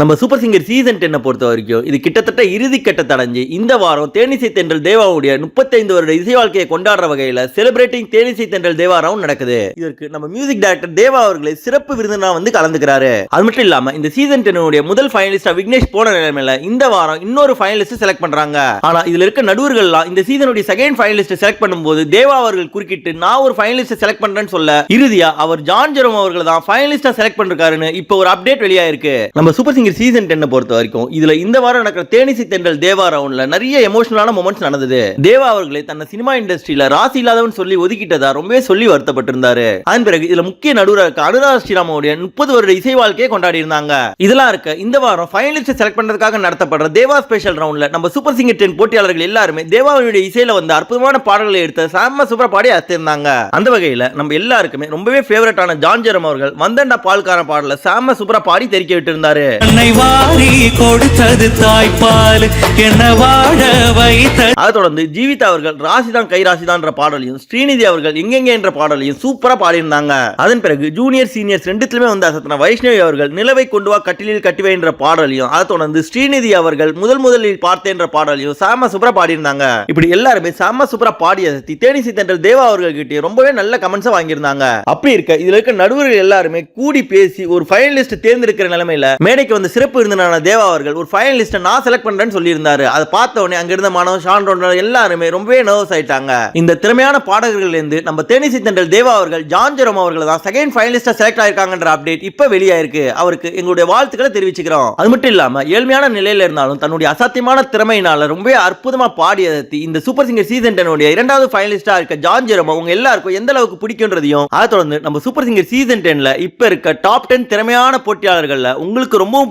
நம்ம super singer season டென்னை பொறுத்த வரைக்கும் இது கிட்டத்தட்ட இறுதி கட்டத்தை அடைஞ்சு இந்த வாரம் தேனிசை தென்றல் தேவாவுடைய முப்பத்தைந்து வருட இசை வாழ்க்கையை கொண்டாடுற வகையில் செலிப்ரேட்டிங் தேனிசை தென்றல் தேவாராவும் நடக்குது. இதற்கு நம்ம மியூசிக் டைரக்டர் தேவா அவர்களை சிறப்பு விருந்தினா வந்து கலந்துக்கிறாரு. அது மட்டும் இல்லாம இந்த சீசன் டென்னுடைய முதல் ஃபைனலிஸ்டா விக்னேஷ் போன நிலைமையில இந்த வாரம் இன்னொரு ஃபைனலிஸ்ட் செலக்ட் பண்றாங்க. ஆனா இதுல இருக்க நடுவர்கள்லாம் இந்த சீசனுடைய செகண்ட் ஃபைனலிஸ்ட் செலக்ட் பண்ணும்போது தேவா அவர்கள் குறுக்கிட்டு நான் ஒரு ஃபைனலிஸ்ட் செலக்ட் பண்றேன்னு சொல்ல இறுதியா அவர் ஜான் ஜெரோம் அவர்கள் தான் ஃபைனலிஸ்டா செலக்ட் பண்ணிருக்காருன்னு இப்போ ஒரு அப்டேட் வெளியாயிருக்கு. நம்ம சூப்பர் சிங்கர் சீசன் டென்னை பொறுத்த வரைக்கும் இதுல இந்த வாரம் நடக்கிற தேனிசி தென்றல் தேவா ரவுண்ட்ல நிறைய எமோஷனலான மொமெண்ட்ஸ் நடந்தது. தேவா அவர்களை தன்னை சினிமா இண்டஸ்ட்ரியில ராசி இல்லாதவன் சொல்லி ஒதுக்கிட்டதா ரொம்பவே சொல்லி வருத்தப்பட்டிருந்தாரு. அதன் பிறகு இதுல முக்கிய நடுவராக இருக்க அனுராக் ஸ்ரீராமோடைய முப்பது வருட இசை வாழ்க்கையை கொண்டாடி இருந்தாங்க. இதெல்லாம் இருக்க இந்த வாரம் ஃபைனலிஸ்ட் செலக்ட் பண்றதுக்காக நடத்தப்படுற தேவா ஸ்பெஷல் ரவுண்ட்ல நம்ம சூப்பர் சிங்கர் டென் போட்டியாளர்கள் எல்லாருமே தேவாவுடைய இசையில வந்து அற்புதமான பாடல்களை எடுத்த சாம சூப்பரா பாடி அத்திருந்தாங்க அந்த வகையில நம்ம எல்லாருக்குமே ரொம்பவே ஃபேவரட்டான ஜான் ஜெரம் அவர்கள் வந்தண்டா பால்கார பாடல சாம சூப்பரா பாடி தெரிக்க விட்டு இருந்தாரு என்னை வாரி கொடுத்தது தாய்ப்பால். என்ன வாழ வைத்த அதை தொடர்ந்து ஜீவிதா அவர்கள் ராசிதான் கை ராசிதான்ற பாடலையும் ஸ்ரீநிதி அவர்கள் எங்கெங்க என்ற பாடலையும் சூப்பரா பாடியிருந்தாங்க. அதன் பிறகு ஜூனியர் சீனியர்ஸ் ரெண்டுத்திலுமே வந்து அசத்தின வைஷ்ணவி அவர்கள் நிலவை கொண்டு வா கட்டிலில் கட்டிவை என்ற பாடலையும் அதை தொடர்ந்து ஸ்ரீநிதி அவர்கள் முதல் முதலில் பார்த்தேன் என்ற பாடலையும் சாம சூப்பரா பாடியிருந்தாங்க. இப்படி எல்லாருமே சாம சூப்பரா பாடிய தேனிசி தென்றல் தேவா அவர்கள் கிட்டே ரொம்பவே நல்ல கமெண்ட்ஸை வாங்கியிருந்தாங்க. அப்படி இருக்க இதுல இருக்க நடுவர்கள் எல்லாருமே கூடி பேசி ஒரு ஃபைனலிஸ்ட் தேர்ந்தெடுக்கிற நிலைமையில மேடைக்கு வந்த சிறப்பு விருந்தினான தேவா அவர்கள் ஒரு ஃபைனலிஸ்ட்டை நான் செலக்ட் பண்ணுறேன்னு சொல்லியிருந்தாரு. அதை பார்த்த உடனே அங்க இருந்த மாணவன் ஷான் ரோனர் எல்லாருமே ரொம்பவே நர்வஸ் ஆயிட்டாங்க. இந்த திறமையான பாடகர்கள்லேருந்து நம்ம தேனிசி தண்டல் தேவா அவர்கள் ஜான் ஜெரோம் அவர்கள் தான் செகண்ட் ஃபைனலிஸ்ட்டாக செலக்ட் ஆயிருக்காங்கன்ற அப்டேட் இப்போ வெளியாயிருக்கு. அவருக்கு எங்களுடைய வாழ்த்துக்களை தெரிவிச்சுக்கிறோம். அது மட்டும் இல்லாமல் ஏழ்மையான நிலையில இருந்தாலும் தன்னுடைய அசாத்தியமான திறமையினால ரொம்பவே அற்புதமாக பாடியதை இந்த சூப்பர் சிங்கர் சீசன் டென்னுடைய இரண்டாவது ஃபைனலிஸ்ட்டாக இருக்க ஜான் ஜெரோம் அவங்க எல்லாருக்கும் எந்த அளவுக்கு பிடிக்கும்ன்றதையும் அதை தொடர்ந்து நம்ம சூப்பர் சிங்கர் சீசன் டென்னில் இப்போ இருக்க டாப் டென் திறமையான போட்டியாளர்களில் உங்களுக்கு ரொம்பவும்